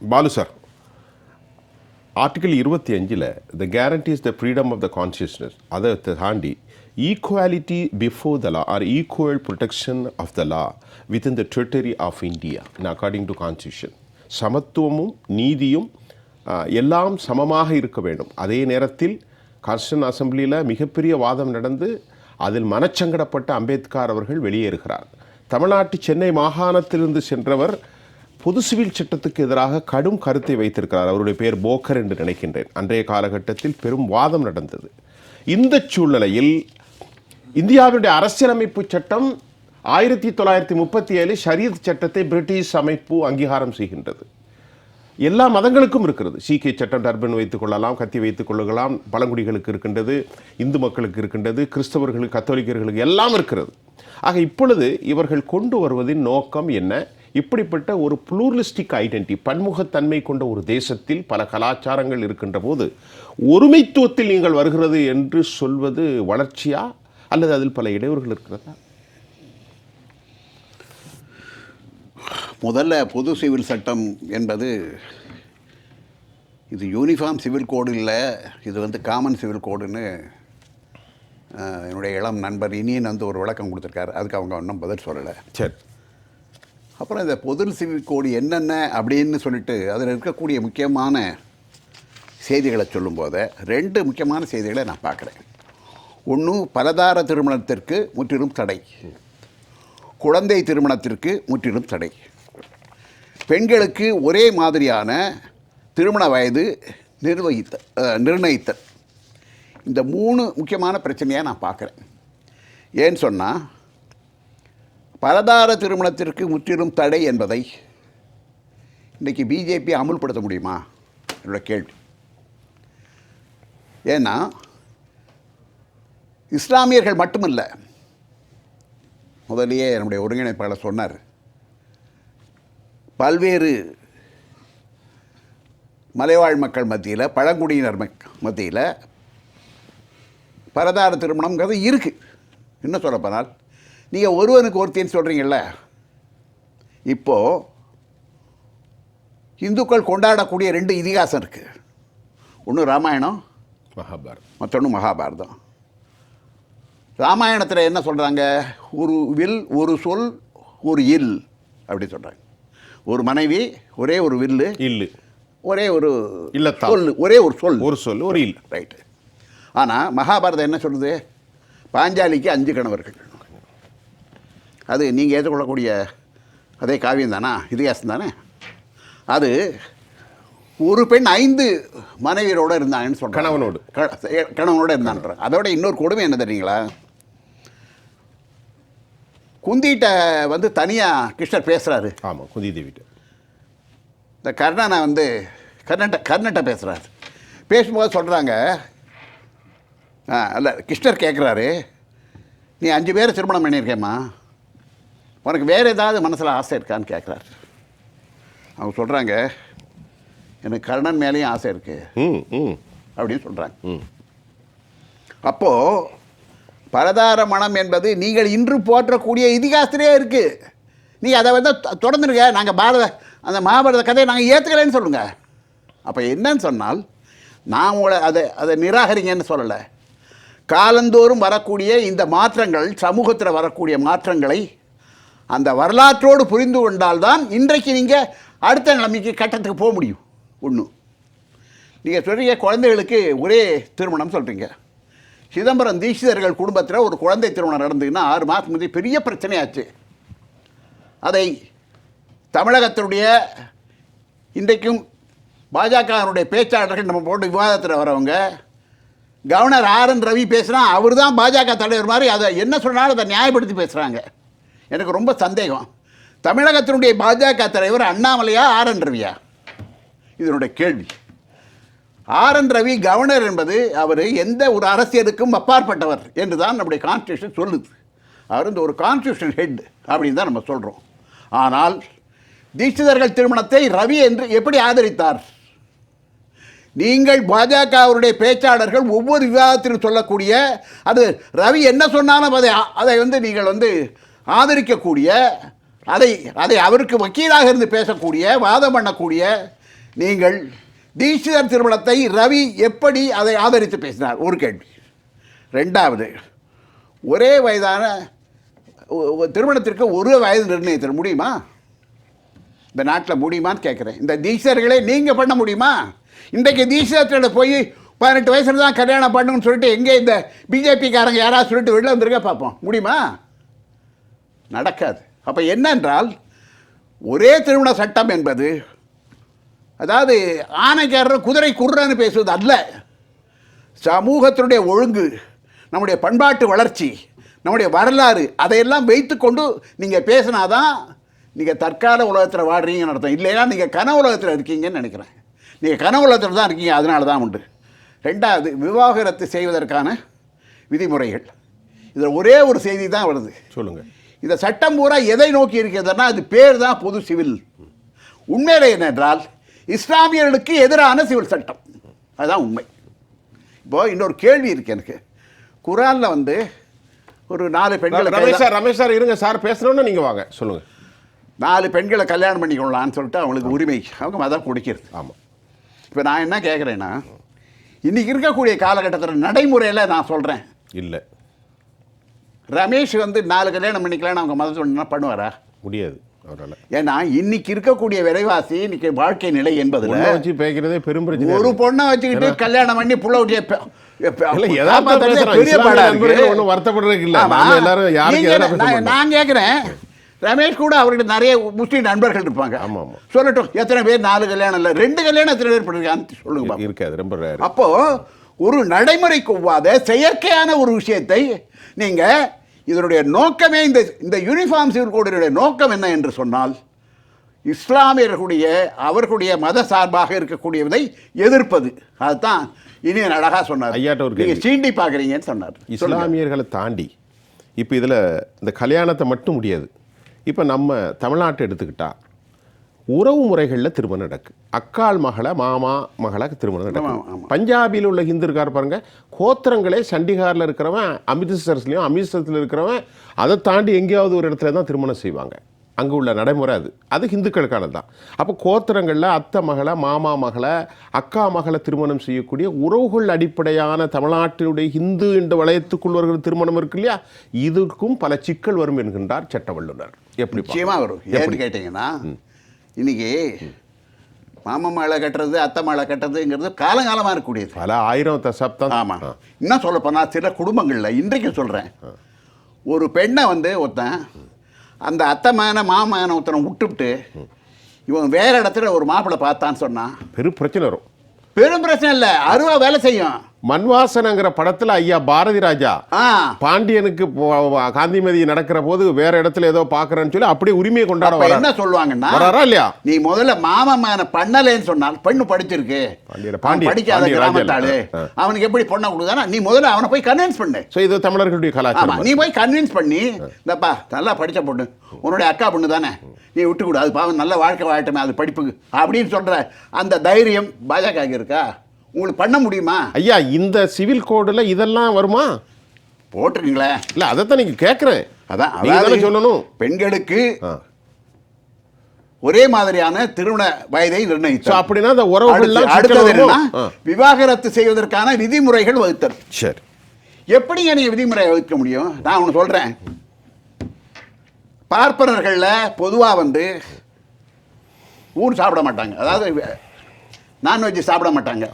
Balu sir article இருபத்தி அஞ்சில் the guarantees the freedom of the consciousness அதை தாண்டி equality before the law or equal protection of the law within the territory of India in according to constitution சமத்துவமும் நீதியும் எல்லாம் சமமாக இருக்க வேண்டும். அதே நேரத்தில் கான்ஸ்டன் அசம்பிளியில் மிகப்பெரிய வாதம் நடந்து அதில் மனச்சங்கடப்பட்ட அம்பேத்கர் அவர்கள் வெளியேறுகிறார். தமிழ்நாட்டு சென்னை மாகாணத்திலிருந்து சென்றவர் பொது சிவில் சட்டத்துக்கு எதிராக கடும் கருத்தை வைத்திருக்கிறார். அவருடைய பெயர் போக்கர் என்று நினைக்கின்றேன். அன்றைய காலகட்டத்தில் பெரும் வாதம் நடந்தது. இந்த சூழ்நிலையில் இந்தியாவினுடைய அரசியலமைப்பு சட்டம் ஆயிரத்தி தொள்ளாயிரத்தி முப்பத்தி ஏழு ஷரியத் சட்டத்தை பிரிட்டிஷ் அமைப்பு அங்கீகாரம் செய்கின்றது. எல்லா மதங்களுக்கும் இருக்கிறது. சீக்கிய சட்டம் டர்பன் வைத்துக் கொள்ளலாம் கத்தி வைத்துக் கொள்ளலாம் பழங்குடிகளுக்கு இருக்கின்றது இந்து மக்களுக்கு இருக்கின்றது கிறிஸ்தவர்களுக்கு கத்தோலிக்கர்களுக்கு எல்லாம் இருக்கிறது. ஆக இப்பொழுது இவர்கள் கொண்டு வருவதின் நோக்கம் என்ன? இப்படிப்பட்ட ஒரு புளூரலிஸ்டிக் ஐடென்டி பன்முகத்தன்மை கொண்ட ஒரு தேசத்தில் பல கலாச்சாரங்கள் இருக்கின்ற போது ஒருமைத்துவத்தில் நீங்கள் வருகிறது என்று சொல்வது வளர்ச்சியா? அல்லது அதில் பல இடையூறுகள் இருக்கிறதா? முதல்ல பொது சிவில் சட்டம் என்பது இது யூனிஃபார்ம் சிவில் கோடு இல்லை இது வந்து காமன் சிவில் கோடுன்னு என்னுடைய இளம் நண்பர் இனியன் வந்து ஒரு விளக்கம் கொடுத்துருக்காரு. அதுக்கு அவங்க ஒன்றும் பதில் சொல்லலை. சரி. அப்புறம் இந்த பொது சிவில் கோடு என்னென்ன அப்படின்னு சொல்லிட்டு அதில் இருக்கக்கூடிய முக்கியமான செய்திகளை சொல்லும்போது ரெண்டு முக்கியமான செய்திகளை நான் பார்க்குறேன். ஒன்று பலதார திருமணத்திற்கு முற்றிலும் தடை. குழந்தை திருமணத்திற்கு முற்றிலும் தடை. பெண்களுக்கு ஒரே மாதிரியான திருமண வயது நிர்வகித்த நிர்ணயித்தல். இந்த மூணு முக்கியமான பிரச்சனையாக நான் பார்க்குறேன். ஏன்னு சொன்னால் பலதார திருமணத்திற்கு முற்றிலும் தடை என்பதை இன்றைக்கி பிஜேபி அமுல்படுத்த முடியுமா? என்னோட கேள்வி. ஏன்னா இஸ்லாமியர்கள் மட்டுமல்ல முதலியே நம்முடைய ஒருங்கிணைப்பாளர் சொன்னார் பல்வேறு மலைவாழ் மக்கள் மத்தியில் பழங்குடியினர் மத்தியில் பரதார திருமணங்கிறது இருக்குது இன்னும் சொல்லப்போனால் நீங்கள் ஒருவனுக்கு ஒருத்தின்னு சொல்கிறீங்கல்ல இப்போது இந்துக்கள் கொண்டாடக்கூடிய ரெண்டு இதிகாசம் இருக்குது ஒன்று ராமாயணம் மகாபாரத் மற்றொன்று மகாபாரதம். ராமாயணத்தில் என்ன சொல்கிறாங்க ஒரு வில் ஒரு சொல் ஒரு இல் அப்படி சொல்கிறாங்க ஒரு மனைவி ஒரே ஒரு வில்லு இல்லு. ஒரே ஒரு இல்லத்தால். சொல் ஒரே ஒரு சொல். ஒரு சொல் ஒரு இல். ரைட்டு ஆனால் மகாபாரதம் என்ன சொல்லுது? பாஞ்சாலிக்கு அஞ்சு கணவர்கள். அது நீங்கள் ஏற்றுக்கொள்ளக்கூடிய அதே காவியம் தானா? இதிகாசம் தானே? அது ஒரு பெண் ஐந்து மனைவியரோட இருந்தாங்கன்னு சொல்கிறாங்க கணவனோடு. கணவனோட இருந்தான்ற. அதோட இன்னொரு கொடுமை என்ன தெரியுங்களா? குந்திகிட்ட வந்து தனியாக கிருஷ்ணர் பேசுகிறாரு ஆமாம் குந்தி தேவிட்ட இந்த கர்ணனை வந்து கர்ணட்ட கர்ணட்ட பேசுகிறார் பேசும்போது சொல்கிறாங்க ஆ அல்ல கிருஷ்ணர் கேட்குறாரு நீ அஞ்சு பேரை திருமணம் பண்ணியிருக்கேம்மா. உனக்கு வேறு ஏதாவது மனசில் ஆசை இருக்கான்னு கேட்குறாரு அவங்க சொல்கிறாங்க எனக்கு கர்ணன் மேலேயும் ஆசை இருக்குது அப்படின்னு சொல்கிறாங்க ம். அப்போது பரதார மனம் என்பது நீங்கள் இன்று போற்றக்கூடிய இதிகாசத்திலே இருக்குது நீ அதை வந்து தொடர்ந்துருங்க நாங்கள் பாரத அந்த மகாபாரத கதையை நாங்கள் ஏற்றுக்கலைன்னு சொல்லுங்கள் அப்போ என்னன்னு சொன்னால் நான் உங்களை அதை அதை நிராகரிங்கன்னு சொல்லலை. காலந்தோறும் வரக்கூடிய இந்த மாற்றங்கள் சமூகத்தில் வரக்கூடிய மாற்றங்களை அந்த வரலாற்றோடு புரிந்து கொண்டால்தான் இன்றைக்கு நீங்கள் அடுத்த நிலைமைக்கு கட்டத்துக்கு போக முடியும். ஒன்று நீங்கள் சொல்கிறீங்க குழந்தைகளுக்கு ஒரே திருமணம் சொல்கிறீங்க சிதம்பரம் தீட்சிதர்கள் குடும்பத்தில் ஒரு குழந்தை திருமணம் நடந்ததுன்னா ஆறு மாதம் முந்தைய பெரிய பிரச்சனையாச்சு. அதை தமிழகத்தினுடைய இன்றைக்கும் பாஜகவினுடைய பேச்சாளர்கள் நம்ம போட்டு விவாதத்தில் வரவங்க கவர்னர் ஆர் என் ரவி பேசுனா அவர் தான் பாஜக தலைவர் மாதிரி அதை என்ன சொன்னாலும் அதை நியாயப்படுத்தி பேசுகிறாங்க எனக்கு ரொம்ப சந்தேகம். தமிழகத்தினுடைய பாஜக தலைவர் அண்ணாமலையா ஆர் என் ரவியா? இதனுடைய கேள்வி. ஆர் என் ரவி கவர்னர் என்பது அவர் எந்த ஒரு அரசியலுக்கும் அப்பாற்பட்டவர் என்று தான் நம்முடைய கான்ஸ்டியூஷன் சொல்லுது. அவர் இந்த ஒரு கான்ஸ்டியூஷன் ஹெட் அப்படின்னு தான் நம்ம சொல்கிறோம் ஆனால் தீட்சிதர்கள் திருமணத்தை ரவி என்று எப்படி ஆதரித்தார்? நீங்கள் பாஜகவுடைய பேச்சாளர்கள் ஒவ்வொரு விவாதத்திலும் சொல்லக்கூடிய அது ரவி என்ன சொன்னாலும் அதை அதை வந்து நீங்கள் வந்து ஆதரிக்கக்கூடிய அதை அதை அவருக்கு வக்கீலாக இருந்து பேசக்கூடிய வாதம் பண்ணக்கூடிய நீங்கள் தீட்சிதர் திருமணத்தை ரவி எப்படி அதை ஆதரித்து பேசினார்? ஒரு கேள்வி. ரெண்டாவது ஒரே வயதான திருமணத்திற்கு ஒரு வயது நிர்ணயித்தல் முடியுமா? இந்த நாட்டில் முடியுமான்னு கேட்குறேன் இந்த தீட்சர்களே நீங்கள் பண்ண முடியுமா? இன்றைக்கு தீட்சத்தில் போய் பதினெட்டு வயசில் தான் கல்யாணம் பண்ணுன்னு சொல்லிட்டு எங்கே இந்த பிஜேபிக்காரங்க யாராவது சொல்லிட்டு வெளில வந்திருக்க பார்ப்போம். முடியுமா? நடக்காது. அப்போ என்னென்றால் ஒரே திருமண சட்டம் என்பது அதாவது ஆனைக்காரர் குதிரை குர்றன்னு பேசுவது அல்ல. சமூகத்தினுடைய ஒழுங்கு நம்முடைய பண்பாட்டு வளர்ச்சி நம்முடைய வரலாறு அதையெல்லாம் வைத்துக்கொண்டு நீங்கள் பேசினாதான் நீங்கள் தற்கால உலகத்தில் வாடுறீங்கன்னு அர்த்தம். இல்லைன்னா நீங்கள் கனவு உலகத்தில் இருக்கீங்கன்னு நினைக்கிறேன். நீங்கள் கனவு உலகத்தில் தான் இருக்கீங்க அதனால தான் உண்டு. ரெண்டாவது விவாகரத்து செய்வதற்கான விதிமுறைகள். இதில் ஒரே ஒரு செய்தி தான் வருது. சொல்லுங்கள் இந்த சட்டம் பூரா எதை நோக்கி இருக்கிறதுனா அது பேர் தான் பொது சிவில். உண்மையில என்னென்றால் இஸ்லாமியர்களுக்கு எதிரான சிவில் சட்டம். அதுதான் உண்மை. இப்போ இன்னொரு கேள்வி இருக்கு எனக்கு. குரானில் வந்து ஒரு நாலு பெண்களை ரமேஷ் சார் ரமேஷ் சார் இருங்க சார் பேசணும்னு நீங்க வாங்க சொல்லுங்க. நாலு பெண்களை கல்யாணம் பண்ணிக்கொள்ளலாம்னு சொல்லிட்டு அவங்களுக்கு உரிமை. அவங்க மதம் கொடுக்கிறது. ஆமா. இப்போ நான் என்ன கேட்குறேன்னா இன்னைக்கு இருக்கக்கூடிய காலகட்டத்தில் நடைமுறையில் நான் சொல்கிறேன் இல்ல. ரமேஷ் வந்து நாலு கல்யாணம் பண்ணிக்கலாம்னு அவங்க மதத்தை என்ன பண்ணுவாரா? முடியாது அவரால். ஏன்னா இன்னைக்கு இருக்கக்கூடிய விலைவாசி இன்னைக்கு வாழ்க்கை நிலை என்பதுல வச்சு பேக்கிறதே பெரும் பிரச்சனை ஒரு. பொண்ணை வச்சுக்கிட்டு கல்யாணம் பண்ணி புள்ள பேச நான் கேட்குறேன் ரமேஷ் கூட அவர்கிட்ட நிறைய முஸ்லீம் நண்பர்கள் இருப்பாங்க. சொல்லட்டும் எத்தனை பேர் நாலு கல்யாணம் இல்லை ரெண்டு கல்யாணம் எத்தனை பேர் பண்ணிருக்கான்னு சொல்லுங்க. இருக்காது ரொம்ப. அப்போ ஒரு நடைமுறைக்கு ஒவ்வாத செயற்கையான ஒரு விஷயத்தை நீங்க இதனுடைய நோக்கமே இந்த இந்த யூனிஃபார்ம் சிவில் கோடினுடைய நோக்கம் என்ன என்று சொன்னால் இஸ்லாமியர்களுடைய அவர்களுடைய மத சார்பாக இருக்கக்கூடியதை எதிர்ப்பது அதுதான் இனியன் அழகா சொன்னார் ஐயாட்ட ஒரு நீங்க கேள்வி. சீண்டி பார்க்குறீங்கன்னு சொன்னார். இஸ்லாமியர்களை தாண்டி இப்போ இதில் இந்த கல்யாணத்தை மட்டும் முடியாது இப்போ நம்ம தமிழ்நாட்டை எடுத்துக்கிட்டா உறவு முறைகளில் திருமணம் நடக்கு. அக்காள் மகளை மாமா மகளை திருமணம் நடக்கும் ஆமா. பஞ்சாபியில் உள்ள ஹிந்து இருக்கார் பாருங்க. கோத்திரங்களே சண்டிகாரில் இருக்கிறவன் அமிர்தசரஸ்லையும் அமிர்தசரத்தில் இருக்கிறவன் அதை தாண்டி எங்கேயாவது ஒரு இடத்துல தான் திருமணம் செய்வாங்க. அங்கே உள்ள நடைமுறை அது. அது ஹிந்துக்களுக்கானது தான். அப்போ கோத்திரங்களில் அத்தை மகளை மாமா மகளை அக்கா மகளை திருமணம் செய்யக்கூடிய உறவுகள் அடிப்படையான தமிழ்நாட்டினுடைய ஹிந்து என்ற வளையத்துக்குள் வருகிற திருமணம் இருக்கு இல்லையா? இதுக்கும் பல சிக்கல் வரும் என்கின்றார் சட்ட வல்லுநர் எப்படி நிச்சயமா வரும். ஏன்னு கேட்டீங்கன்னா இன்னைக்கு மாமா மாலை கட்டுறது அத்தை மாலை கட்டுறதுங்கிறது காலங்காலமா இருக்கக்கூடியது. பல ஆயிரம் தசாப்தம். ஆமா. இன்னும் சொல்ல போனா சில குடும்பங்கள்ல இன்றைக்கு சொல்றேன். ஒரு பெண்ணை வந்து ஒருத்தன் அந்த அத்தை மகனை மாமகனை ஒருத்தனை விட்டுவிட்டு இவன் வேற இடத்துல ஒரு மாப்பிள்ளை பார்த்தான்னு சொன்னா பெரும் பிரச்சனை வரும். பெரும் பிரச்சனை இல்லை அருவா வேலை செய்யும். மன்வாசனங்கிற படத்துல ஐயா பாரதி ராஜா பாண்டியனுக்கு காந்திமதி நடக்கிற போது வேற இடத்துல ஏதோ பாக்குறேன்னு சொல்லி அப்படியே உரிமையை கொண்டாட என்ன சொல்லுவாங்கன்னா இல்லையா? நீ முதல்ல மாமா மகனை பண்ணலேன்னு சொன்னால் பெண்ணு படிச்சிருக்கு. படிக்காத கிராமத்தாளு. அவனுக்கு எப்படி பொண்ணை கொடுத்தானா? நீ முதல்ல அவனை போய் கன்வின்ஸ் பண்ணு. சோ இது தமிழர்களுடைய கலாச்சாரம் நீ போய் கன்வின்ஸ் பண்ணி இந்தப்பா நல்லா படிச்ச பொண்ணு. உன்னுடைய அக்கா பொண்ணு தானே. நீ விட்டு கொடு. அது பாவம் நல்ல வாழ்க்கை வாழட்டுமே அது படிப்புக்கு. அப்படின்னு சொல்ற அந்த தைரியம் பாஜக இருக்கா? உங்களுக்கு பண்ண முடியுமா? ஐயா இந்த சிவில் கோடுல இதெல்லாம் வருமா? போட்டிருக்கீங்களே. இல்ல அதைத்தான் நீங்க கேக்குறேன். அதான் நீங்க தானே அதாவது சொல்லணும். பெண்களுக்கு. ஒரே மாதிரியான திருமண வயதை நிர்ணயித்தார் அப்படின்னா அந்த அடுத்து- அடுத்தது? என்னன்னா. விவாகரத்து செய்வதற்கான விதிமுறைகள் வகுத்தல். சரி. எப்படிங்க நீங்க விதிமுறை வகுக்க முடியும்? நான் ஒன்று சொல்றேன். பார்ப்பனர்களில் பொதுவா வந்து ஊர் சாப்பிட மாட்டாங்க. அதாவது நான்வெஜ் சாப்பிட மாட்டாங்க.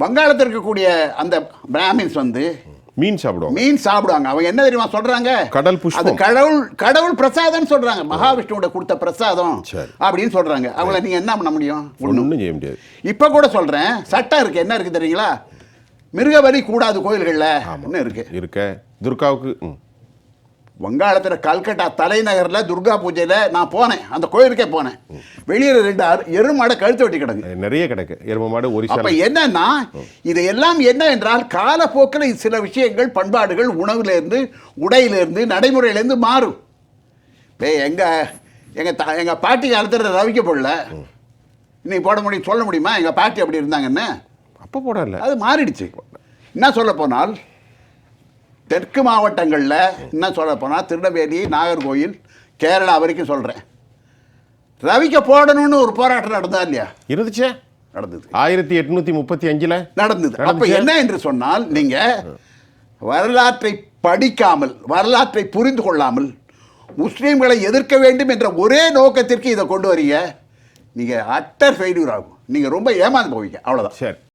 வங்காளத்தில் இருக்கக்கூடிய அந்த பிராமின்ஸ் வந்து மீன் சாப்பிடுவாங்க. மீன் சாப்பிடுவாங்க. அவங்க என்ன தெரியுமா சொல்றாங்க? கடல் புஷ்பம். அது கடவுள் கடவுள் பிரசாதம் சொல்றாங்க. மகாவிஷ்ணுவோட கொடுத்த பிரசாதம். அப்படின்னு சொல்றாங்க. அவங்கள நீங்க என்ன பண்ண முடியும்? ஒண்ணும் செய்ய முடியாது. இப்ப கூட சொல்றேன். சட்டம் இருக்கு. என்ன இருக்கு தெரியுங்களா? மிருகவரி கூடாது கோயில்கள்ல இருக்கு. இருக்க. துர்காவுக்கு. வங்காளத்துல கல்கட்டா தலைநகர்ல துர்கா பூஜையில நான் போனேன். அந்த கோயிலுக்கே போனேன். வெளியில ரெண்டு அரு- எருமாடை கழுத்து வெட்டி கிடக்கு. நிறைய கிடக்கு. எரும மாடு ஒரிசா அப்ப என்னன்னா இது எல்லாம் என்ன என்றால் காலப்போக்கில் சில விஷயங்கள் பண்பாடுகள் உணவுல இருந்து உடையில இருந்து நடைமுறையில இருந்து மாறும். இப்போ எங்க எங்க தா எங்க பாட்டி காலத்துல ரவிக்க போடல. இன்னைக்கு போட முடியும் சொல்ல முடியுமா? எங்க பாட்டி அப்படி இருந்தாங்கன்னு? அப்ப போடல. அது மாறிடுச்சு. என்ன சொல்ல போனால் தெற்கு மாவட்டங்களில் என்ன சொல்ல போனால் திருநெல்வேலி நாகர்கோயில் கேரளா வரைக்கும் சொல்கிறேன் ரவிக்க போடணும்னு ஒரு போராட்டம் நடந்தா இல்லையா? இருந்துச்சே. நடந்தது. ஆயிரத்தி எட்நூத்தி முப்பத்தி அஞ்சுல? நடந்தது. அப்ப? என்ன என்று சொன்னால் நீங்க வரலாற்றை படிக்காமல் வரலாற்றை புரிந்து கொள்ளாமல் முஸ்லீம்களை எதிர்க்க வேண்டும் என்ற ஒரே நோக்கத்திற்கு இதை கொண்டு வரீங்க. நீங்க அட்டர் ஃபெயிலியூர் ஆகும். நீங்க ரொம்ப ஏமாந்து போவீங்க. அவ்வளவுதான். சரி.